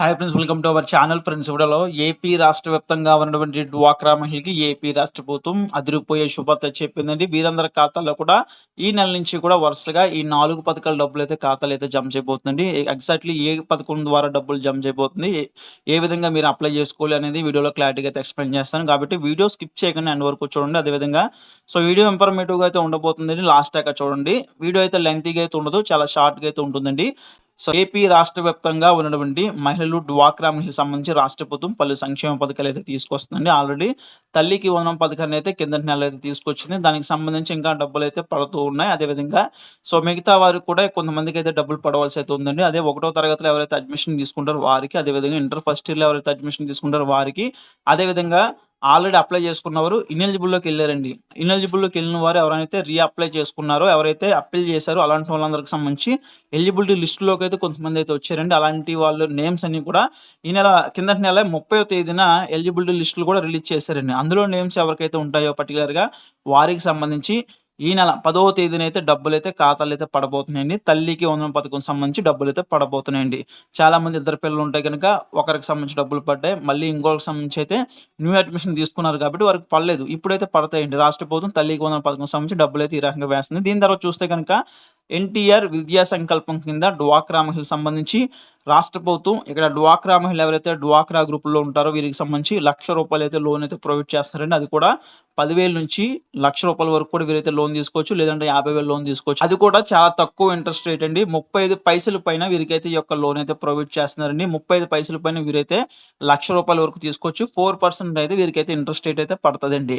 Hi friends welcome to our channel. Friends ఇవిడలో AP రాష్ట్ర వ్యాప్తంగా ఉన్నటువంటి డ్వాక్రా మహిళకి ఏపీ రాష్ట్ర ప్రభుత్వం అదిరిపోయే శుభార్త చెప్పిందండి. వీరందరి ఖాతాల్లో కూడా ఈ నెల నుంచి కూడా వరుసగా ఈ నాలుగు పథకాల డబ్బులు అయితే ఖాతాలు అయితే జమ చేయబోతుందండి. ఎగ్జాక్ట్లీ ఏ పథకం ద్వారా డబ్బులు జమ చేయబోతుంది ఏ- ఏ విధంగా మీరు అప్లై చేసుకోవాలి అనేది వీడియోలో క్లారిటీగా అయితే ఎక్స్ప్లెయిన్ చేస్తాను. కాబట్టి వీడియో స్కిప్ చేయకుండా ఎండ్ వరకు చూడండి. అదేవిధంగా సో వీడియో ఇన్ఫర్మేటివ్గా అయితే ఉండబోతుందండి. లాస్ట్ దాకా చూడండి. వీడియో అయితే లెంతీగా అయితే ఉండదు చాలా షార్ట్గా అయితే ఉంటుందండి. సో ఏపీ రాష్ట్ర వ్యాప్తంగా ఉన్నటువంటి మహిళలు డ్వాక్రా మహిళలకు సంబంధించి రాష్ట్ర ప్రభుత్వం పలు సంక్షేమ పథకాలు అయితే తీసుకొస్తుందండి. ఆల్రెడీ తల్లికి వందనం పథకాన్ని అయితే కిందటి నెల అయితే తీసుకొచ్చింది. దానికి సంబంధించి ఇంకా డబ్బులు అయితే పడుతూ ఉన్నాయి. అదేవిధంగా సో మిగతా వారికి కూడా కొంతమందికి అయితే డబ్బులు పడవలసి అయితే ఉందండి. అదే ఒకటో తరగతిలో ఎవరైతే అడ్మిషన్ తీసుకుంటారో వారికి అదేవిధంగా ఇంటర్ ఫస్ట్ ఇయర్లో ఎవరైతే అడ్మిషన్ తీసుకుంటారో వారికి అదేవిధంగా ఆల్రెడీ అప్లై చేసుకున్నవారు ఇనెలిజిబుల్లోకి వెళ్ళారండి. ఇనెలిజిబుల్లోకి వెళ్ళిన వారు ఎవరైతే రీఅప్లై చేసుకున్నారో ఎవరైతే అప్పీల్ చేశారో అలాంటి వాళ్ళందరికి సంబంధించి ఎలిజిబిలిటీ లిస్టులోకి అయితే కొంతమంది అయితే వచ్చారండి. అలాంటి వాళ్ళు నేమ్స్ అన్ని కూడా ఈ నెల కిందటి నెల ముప్పై తేదీన ఎలిజిబిలిటీ లిస్టులు కూడా రిలీజ్ చేశారండి. అందులో నేమ్స్ ఎవరికైతే ఉంటాయో పర్టికులర్గా వారికి సంబంధించి ఈ నెల పదవ తేదీన అయితే డబ్బులు అయితే ఖాతాలు అయితే పడబోతున్నాయండి. తల్లికి వందన పథకం సంబంధించి డబ్బులు అయితే పడబోతున్నాయండి. చాలా మంది ఇద్దరు పిల్లలు ఉంటే కనుక ఒకరికి సంబంధించి డబ్బులు పడ్డాయి. మళ్ళీ ఇంకొకరికి సంబంధించి అయితే న్యూ అడ్మిషన్ తీసుకున్నారు కాబట్టి వారికి పడలేదు. ఇప్పుడైతే పడతాయండి. రాష్ట్ర ప్రభుత్వం తల్లికి వందన పథకం సంబంధించి డబ్బులు అయితే ఈ రకంగా వేస్తుంది. దీని తర్వాత చూస్తే కనుక ఎన్టీఆర్ విద్యా సంకల్పం కింద డ్వాక్రా మహిళ సంబంధించి రాష్ట్ర ప్రభుత్వం ఇక్కడ డ్వాక్రా మహిళలు ఎవరైతే డ్వాక్రా గ్రూపుల్లో ఉంటారో వీరికి సంబంధించి లక్ష రూపాయలు అయితే లోన్ అయితే ప్రొవైడ్ చేస్తారండి. అది కూడా పదివేల నుంచి లక్ష రూపాయల వరకు కూడా వీరైతే లోన్ తీసుకోవచ్చు లేదంటే యాభై వేలు లోన్ తీసుకోవచ్చు. అది కూడా చాలా తక్కువ ఇంట్రెస్ట్ రేట్ అండి. ముప్పై ఐదు పైసల పైన వీరికైతే ఈ యొక్క లోన్ అయితే ప్రొవైడ్ చేస్తున్నారండి. ముప్పై ఐదు పైసల పైన వీరైతే లక్ష రూపాయల వరకు తీసుకోవచ్చు. ఫోర్ పర్సెంట్ అయితే వీరికైతే ఇంట్రెస్ట్ రేట్ అయితే పడుతుందండి.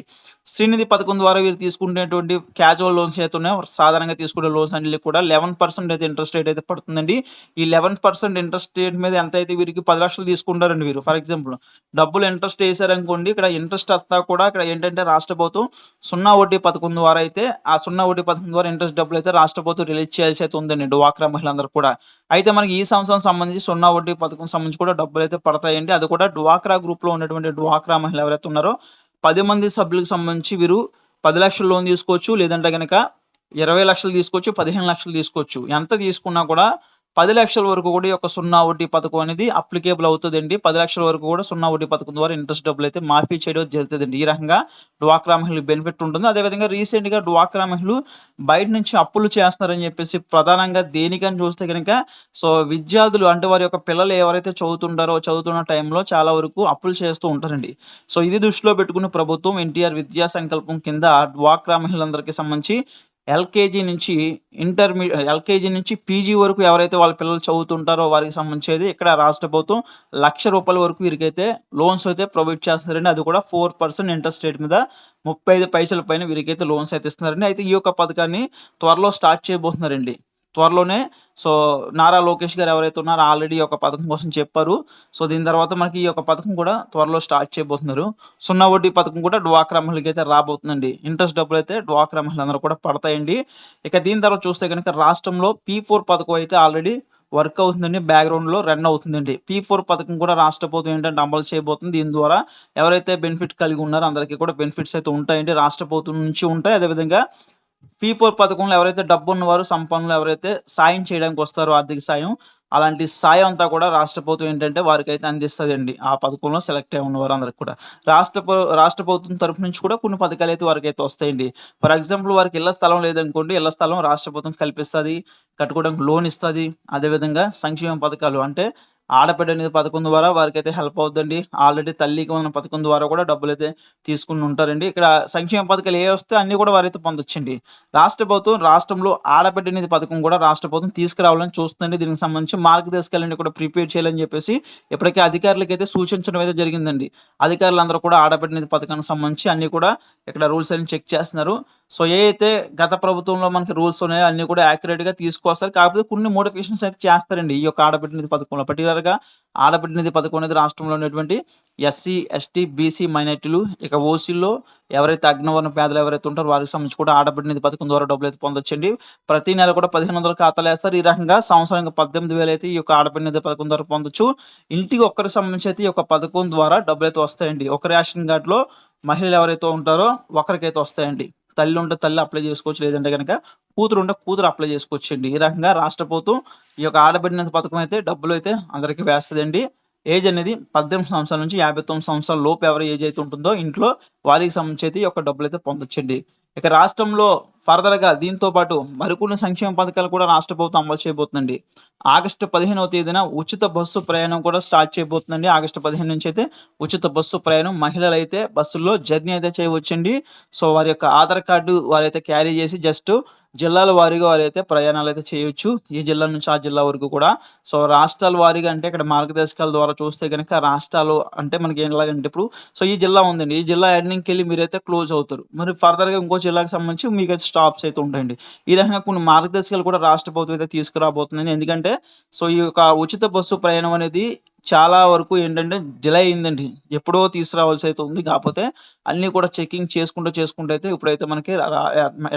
శ్రీనిధి పథకం ద్వారా వీరు తీసుకునేటువంటి క్యాజువల్ లోన్స్ అయితే ఉన్నాయో సాధారణంగా తీసుకునే లోన్స్ అన్ని కూడా లెవెన్ పర్సెంట్ అయితే ఇంట్రెస్ట్ రేట్ అయితే పడుతుందండి. ఈ లెవెన్ పర్సెంట్ ఇంట్రెస్ట్ రేట్ మీద ఎంత అయితే వీరికి పది లక్షలు తీసుకుంటారండి వీరు. ఫర్ ఎగ్జాంపుల్ డబ్బులు ఇంట్రెస్ట్ వేసారనుకోండి ఇక్కడ ఇంట్రెస్ట్ అంతా కూడా ఇక్కడ ఏంటంటే రాష్ట్ర ప్రభుత్వం సున్నా వడ్డీ పథకం ద్వారా అయితే ఆ సున్నా వడ్డీ పథకం ద్వారా ఇంట్రెస్ట్ డబ్బులు అయితే రాష్ట్ర ప్రభుత్వం రిలీజ్ చేయాల్సి అయితే ఉందండి. డ్వాక్రా మహిళలందరూ కూడా. అయితే మనకి ఈ సంవత్సరం సంబంధించి సున్నా వడ్డీ పథకం సంబంధించి కూడా డబ్బులు అయితే పడతాయండి. అది కూడా డ్వాక్రా గ్రూప్లో ఉన్నటువంటి డ్వాక్రా మహిళలు ఎవరైతే ఉన్నారో పది మంది సభ్యులకు సంబంధించి వీరు పది లక్షలు లోన్ తీసుకోవచ్చు. లేదంటే కనుక ఇరవై లక్షలు తీసుకోవచ్చు పదిహేను లక్షలు తీసుకోవచ్చు. ఎంత తీసుకున్నా కూడా పది లక్షల వరకు కూడా ఒక యొక్క సున్నా వడ్డీ పథకం అనేది అప్లికేబుల్ అవుతుందండి. పది లక్షల వరకు కూడా సున్నా వడ్డీ పథకం ద్వారా ఇంట్రెస్ట్ డబ్బులు అయితే మాఫీ చేయడం జరుగుతుందండి. ఈ రకంగా డ్వాక్రా మహిళలు బెనిఫిట్ ఉంటుంది. అదేవిధంగా రీసెంట్గా డ్వాక్రా మహిళలు బయట నుంచి అప్పులు చేస్తున్నారని చెప్పేసి ప్రధానంగా దేనికని చూస్తే కనుక సో విద్యార్థులు అంటే వారి యొక్క పిల్లలు ఎవరైతే చదువుతుంటారో చదువుతున్న టైంలో చాలా వరకు అప్పులు చేస్తూ ఉంటారండి. సో ఇది దృష్టిలో పెట్టుకుని ప్రభుత్వం ఎన్టీఆర్ విద్యా సంకల్పం కింద డ్వాక్రా మహిళలందరికీ సంబంధించి ఎల్కేజీ నుంచి ఇంటర్మీడియట్ ఎల్కేజీ నుంచి పీజీ వరకు ఎవరైతే వాళ్ళ పిల్లలు చదువుతుంటారో వారికి సంబంధించేది ఇక్కడ రాష్ట్ర ప్రభుత్వం లక్ష రూపాయల వరకు వీరికైతే లోన్స్ అయితే ప్రొవైడ్ చేస్తున్నారండి. అది కూడా ఫోర్ పర్సెంట్ ఇంట్రెస్ట్ రేట్ మీద ముప్పై ఐదు పైసల పైన వీరికైతే లోన్స్ అయితే ఇస్తున్నారండి. అయితే ఈ యొక్క పథకాన్ని త్వరలో స్టార్ట్ చేయబోతున్నారండి. త్వరలోనే. సో నారా లోకేష్ గారు ఎవరైతే ఉన్నారో ఆల్రెడీ ఒక పథకం కోసం చెప్పారు. సో దీని తర్వాత మనకి ఈ యొక్క పథకం కూడా త్వరలో స్టార్ట్ చేయబోతున్నారు. సున్నా వడ్డీ పథకం కూడా డ్వాక్రా మహిళకి అయితే రాబోతుందండి. ఇంట్రెస్ట్ డబ్బులు అయితే డ్వాక్రా మహిళలందరూ కూడా పడతాయండి. ఇక దీని తర్వాత చూస్తే కనుక రాష్ట్రంలో పీ ఫోర్ పథకం అయితే ఆల్రెడీ వర్క్ అవుతుందండి. బ్యాక్గ్రౌండ్లో రన్ అవుతుందండి. పీ ఫోర్ పథకం కూడా రాష్ట్ర ప్రభుత్వం ఏంటంటే అమలు చేయబోతుంది. దీని ద్వారా ఎవరైతే బెనిఫిట్ కలిగి ఉన్నారో అందరికీ కూడా బెనిఫిట్స్ అయితే ఉంటాయండి. రాష్ట్ర ప్రభుత్వం నుంచి ఉంటాయి. అదేవిధంగా పీ ఫోర్ పథకంలో ఎవరైతే డబ్బు ఉన్నవారు సంపన్నులు ఎవరైతే సాయం చేయడానికి వస్తారో ఆర్థిక సాయం అలాంటి సాయం అంతా కూడా రాష్ట్ర ప్రభుత్వం ఏంటంటే వారికి అయితే అందిస్తుందండి. ఆ పథకంలో సెలెక్ట్ అయి ఉన్నవారు అందరికి కూడా. రాష్ట్ర రాష్ట్ర ప్రభుత్వం తరఫు నుంచి కూడా కొన్ని పథకాలు అయితే వారికి అయితే వస్తాయండి. ఫర్ ఎగ్జాంపుల్ వారికి ఇళ్ళ స్థలం లేదనుకోండి ఇళ్ళ స్థలం రాష్ట్ర ప్రభుత్వం కల్పిస్తుంది కట్టుకోవడానికి లోన్ ఇస్తుంది. అదేవిధంగా సంక్షేమ పథకాలు అంటే ఆడబిడ్డ అనేది పథకం ద్వారా వారికి అయితే హెల్ప్ అవుతుందండి ఆల్రెడీ తల్లికి ఉన్న పథకం ద్వారా కూడా డబ్బులు అయితే తీసుకుని ఉంటారండి. ఇక్కడ సంక్షేమ పథకాలు ఏ వస్తే అన్ని కూడా వారైతే పొందొచ్చండి. రాష్ట్ర ప్రభుత్వం రాష్ట్రంలో ఆడబిడ్డ నిధి పథకం కూడా రాష్ట్ర ప్రభుత్వం తీసుకురావాలని చూస్తుంది దీనికి సంబంధించి మార్గదర్శకాలన్నీ కూడా ప్రిపేర్ చేయాలని చెప్పేసి ఇప్పటికే అధికారులకు అయితే సూచించడం అయితే జరిగిందండి. అధికారులందరూ కూడా ఆడబిడ్డ నిధి పథకానికి సంబంధించి అన్ని కూడా ఇక్కడ రూల్స్ అన్ని చెక్ చేస్తున్నారు. సో ఏ అయితే గత ప్రభుత్వంలో మనకి రూల్స్ ఉన్నాయో అన్ని కూడా యాక్యురేట్గా గా తీసుకొస్తారు. కాకపోతే కొన్ని మోడిఫికేషన్స్ అయితే చేస్తారండి ఈ యొక్క ఆడబిడ్డ నిధి పథకంలో. పర్టికులర్ గా ఆడబిడ్డనిధి పథకం అనేది రాష్ట్రంలో ఉన్నటువంటి ఎస్సీ ఎస్టీ బీసీ మైనార్టీలు ఇక ఓసీల్లో ఎవరైతే అగ్నవర్ణ పేదలు ఎవరైతే ఉంటారో వారికి సంబంధించి కూడా ఆడబిడ్డనిధి పథకం ద్వారా డబ్బులు అయితే పొందొచ్చండి. ప్రతి నెల కూడా పదిహేను వందల ఖాతాలు వేస్తారు. ఈ రకంగా సంవత్సరానికి పద్దెనిమిది వేలు అయితే ఈ యొక్క ఆడబిడ్డనిధి పథకం ద్వారా పొందొచ్చు. ఇంటికి ఒక్కరికి సంబంధించి అయితే ఈ యొక్క పథకం ద్వారా డబ్బులు అయితే వస్తాయండి. ఒక రేషన్ కార్డులో మహిళలు ఎవరైతే ఉంటారో ఒకరికైతే వస్తాయండి. తల్లి ఉంటే తల్లి అప్లై చేసుకోవచ్చు లేదంటే కనుక కూతురు ఉంటే కూతురు అప్లై చేసుకోవచ్చు అండి ఈ రకంగా రాష్ట్ర ప్రభుత్వం ఈ యొక్క ఆడబిడ్డ పథకం అయితే డబ్బులు అయితే అందరికీ వేస్తుందండి ఏజ్ అనేది 18 సంవత్సరాల నుంచి 59 సంవత్సరాల లోపు ఎవరి ఏజ్ అయితే ఉంటుందో ఇంట్లో వారికి సంబంధించి అయితే ఈ యొక్క డబ్బులైతే పొందొచ్చండి. ఇక రాష్ట్రంలో ఫర్దర్‌గా దీంతో పాటు మరికొన్ని సంక్షేమ పథకాలు కూడా రాష్ట్ర ప్రభుత్వం అమలు చేయబోతుందండి. ఆగస్టు 15వ తేదీన ఉచిత బస్సు ప్రయాణం కూడా స్టార్ట్ చేయబోతుందండి. ఆగస్టు 15 నుంచి అయితే ఉచిత బస్సు ప్రయాణం మహిళలైతే బస్సుల్లో జర్నీ అయితే చేయవచ్చండి. సో, వారి యొక్క ఆధార్ కార్డు వారైతే క్యారీ చేసి జస్ట్ జిల్లాల వారీగా వారైతే ప్రయాణాలు అయితే చేయొచ్చు. ఈ జిల్లా నుంచి ఆ జిల్లా వరకు కూడా. సో, రాష్ట్రాల వారీగా అంటే ఇక్కడ మార్గదర్శకాల ద్వారా చూస్తే కనుక రాష్ట్రాలు అంటే మనకి ఎలాగంటే ఇప్పుడు సో, ఈ జిల్లా ఉందండి. ఈ జిల్లా ఎండింగ్‌కెళ్ళి మీరైతే క్లోజ్ అవుతారు. మరి ఫర్దర్‌గా ఇంకో జిల్లాకి సంబంధించి మీకు స్టాప్స్ అయితే ఉంటాయండి. ఈ రకంగా కొన్ని మార్గదర్శకాలు కూడా రాష్ట్ర ప్రభుత్వం అయితే తీసుకురాబోతుందండి. ఎందుకంటే సో, ఈ యొక్క ఉచిత బస్సు ప్రయాణం అనేది చాలా వరకు ఏంటంటే డిలే అయిందండి. ఎప్పుడో తీసుకురావాల్సి అయితే ఉంది. కాకపోతే అన్నీ కూడా చెకింగ్ చేసుకుంటూ, చేసుకుంటూ అయితే ఇప్పుడైతే మనకి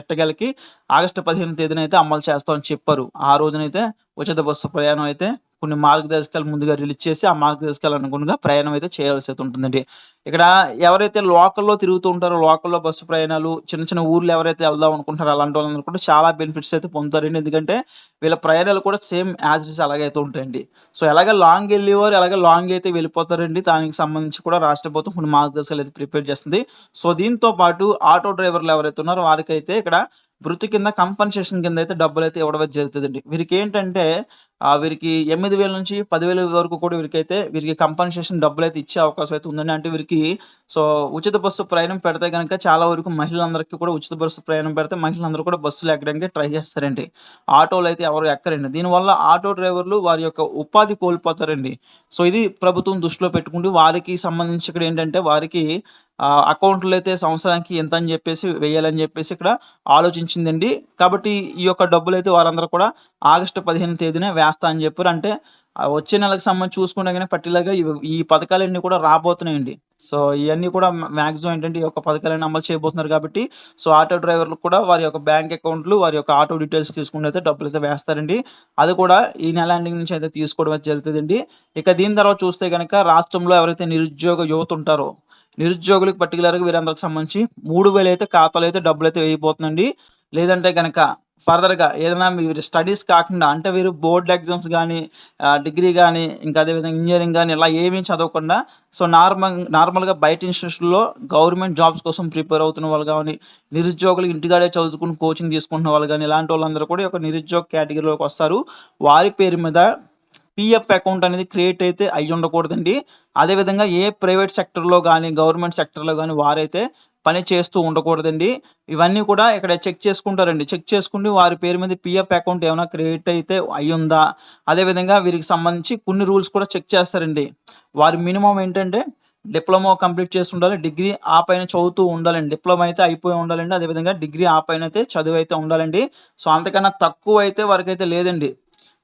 ఎట్టగలకి ఆగస్టు 15 తేదీన అయితే అమలు చేస్తామని చెప్పారు. ఆ రోజునైతే ఉచిత బస్సు ప్రయాణం అయితే కొన్ని మార్గదర్శకాలు ముందుగా రిలీజ్ చేసి, ఆ మార్గదర్శకాలు అనుగుణంగా ప్రయాణం అయితే చేయాల్సి అయితే ఉంటుందండి. ఇక్కడ ఎవరైతే లోకల్‌లో తిరుగుతూ ఉంటారో లోకల్‌లో బస్సు ప్రయాణాలు చిన్న, చిన్న ఊర్లు ఎవరైతే వెళ్దాం అనుకుంటారో అలాంటి వాళ్ళందరూ కూడా చాలా బెనిఫిట్స్ అయితే పొందుతారండి. ఎందుకంటే వీళ్ళ ప్రయాణాలు కూడా సేమ్ యాజ్ ఇట్ అలాగైతే అలాగే అయితే ఉంటాయండి. సో, ఎలాగ లాంగ్ వెళ్ళేవారు ఎలాగ లాంగ్ అయితే వెళ్ళిపోతారండి. దానికి సంబంధించి కూడా రాష్ట్ర ప్రభుత్వం కొన్ని మార్గదర్శకాలు అయితే ప్రిపేర్ చేస్తుంది. సో, దీంతో పాటు ఆటో డ్రైవర్లు ఎవరైతే ఉన్నారో వారికైతే ఇక్కడ వృత్తి కింద కంపన్సేషన్ కింద అయితే డబ్బులు అయితే ఇవ్వడం జరుగుతుందండి వీరికి వీరికేంటంటే వీరికి ఎనిమిది వేల నుంచి పదివేల వరకు కూడా వీరికైతే వీరికి కంపన్సేషన్ డబ్బులు అయితే ఇచ్చే అవకాశం అయితే ఉందండి. అంటే వీరికి సో, ఉచిత బస్సు ప్రయాణం పెడితే కనుక చాలా వరకు మహిళలందరికీ కూడా ఉచిత బస్సు ప్రయాణం పెడితే మహిళలందరూ కూడా బస్సులు ఎక్కడానికి ట్రై చేస్తారండి. ఆటోలు అయితే ఎవరు ఎక్కరండి. దీనివల్ల ఆటో డ్రైవర్లు వారి యొక్క ఉపాధి కోల్పోతారండి. సో, ఇది ప్రభుత్వం దృష్టిలో పెట్టుకుంటూ వారికి సంబంధించి ఇక్కడ ఏంటంటే వారికి అకౌంట్లు అయితే సంవత్సరానికి ఇంత అని చెప్పేసి వేయాలని చెప్పేసి ఇక్కడ ఆలోచించిందండి. కాబట్టి ఈ యొక్క డబ్బులైతే వారందరూ కూడా ఆగస్టు 15 తేదీన వేస్తా అని చెప్పారు. అంటే వచ్చే నెలకు సంబంధించి చూసుకుంటే కానీ పర్టిక్యులర్‌గా ఈ ఈ పథకాలన్నీ కూడా రాబోతున్నాయండి. సో, ఇవన్నీ కూడా మ్యాక్సిమం ఏంటంటే ఈ యొక్క పథకాలన్నీ అమలు చేయబోతున్నారు కాబట్టి సో, ఆటో డ్రైవర్లు కూడా వారి యొక్క బ్యాంక్ అకౌంట్‌లు వారి యొక్క ఆటో డీటెయిల్స్ తీసుకుని అయితే డబ్బులు అయితే వేస్తారండి. అది కూడా ఈ నెల ఎండింగ్ నుంచి అయితే తీసుకోవడం జరుగుతుందండి ఇక దీని తర్వాత చూస్తే కనుక రాష్ట్రంలో ఎవరైతే నిరుద్యోగ యువత ఉంటారో నిరుద్యోగులకు పర్టిక్యులర్‌గా వీరందరికి సంబంధించి 3000 అయితే ఖాతాలో అయితే డబ్బులైతే వేయబోతుందండి. లేదంటే గనక ఫర్దర్‌గా ఏదైనా మీరు స్టడీస్ కాకుండా అంటే వీరు బోర్డ్ ఎగ్జామ్స్ కానీ డిగ్రీ కానీ ఇంకా అదే విధంగా కానీ ఇలా ఏమీ చదవకుండా సో, నార్మల్ నార్మల్‌గా బయట ఇన్‌స్టిట్యూషన్‌లో గవర్నమెంట్ జాబ్స్ కోసం ప్రిపేర్ అవుతున్న వాళ్ళు కానీ నిరుద్యోగులు ఇంటికాడే చదువుకుని కోచింగ్ తీసుకుంటున్న వాళ్ళు కానీ ఇలాంటి వాళ్ళందరూ కూడా ఒక నిరుద్యోగ కేటగిరీలోకి వస్తారు. వారి పేరు మీద పీఎఫ్ అకౌంట్ అనేది క్రియేట్ అయితే అయ్యుండకూడదండి. అదే విధంగా ఏ ప్రైవేట్ సెక్టర్లో కానీ గవర్నమెంట్ సెక్టర్లో కానీ వారైతే పని చేస్తూ ఉండకూడదండి. ఇవన్నీ కూడా ఇక్కడ చెక్ చేసుకుంటారండి. చెక్ చేసుకుని వారి పేరు మీద పిఎఫ్ అకౌంట్ ఏమైనా క్రియేట్ అయితే అయ్యుందా? అదే విధంగా వీరికి సంబంధించి కొన్ని రూల్స్ కూడా చెక్ చేస్తారండి. వారి మినిమమ్ ఏంటంటే డిప్లొమా కంప్లీట్ చేసి ఉండాలి. డిగ్రీ ఆ పైన చదువుతూ ఉండాలండి. డిప్లొమా అయితే అయిపోయి ఉండాలండి. అదే విధంగా డిగ్రీ ఆ పైన అయితే చదువైతే ఉండాలండి. సో, అంతకన్నా తక్కువ అయితే వారికైతే లేదండి.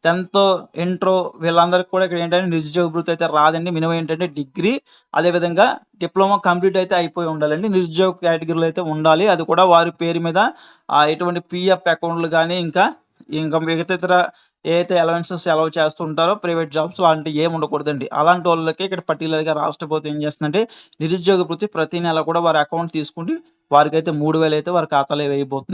టెన్త్ ఇంట్రో వీళ్ళందరికీ కూడా ఇక్కడ ఏంటంటే నిరుద్యోగ వృత్తి అయితే రాదండి. మినిమం ఏంటంటే డిగ్రీ అదే విధంగా డిప్లొమా కంప్లీట్ అయితే అయిపోయి ఉండాలండి. నిరుద్యోగ కేటగిరీలో అయితే ఉండాలి. అది కూడా వారి పేరు మీద ఎటువంటి పీఎఫ్ అకౌంట్‌లు కానీ ఇంకా ఇంకా మిగతా ఇతర ఏదైతే అలవెన్సెస్ అలౌ చేస్తూ ఉంటారో ప్రైవేట్ జాబ్స్ అలాంటివి ఏమి ఉండకూడదండి. అలాంటి వాళ్ళకి ఇక్కడ పర్టికులర్గా రాష్ట్ర ప్రభుత్వం ఏం చేస్తుందంటే నిరుద్యోగ వృత్తి ప్రతి నెల కూడా వారి అకౌంట్ తీసుకొని వారికైతే 3000 అయితే వారి ఖాతాలో వేయబోతుంది.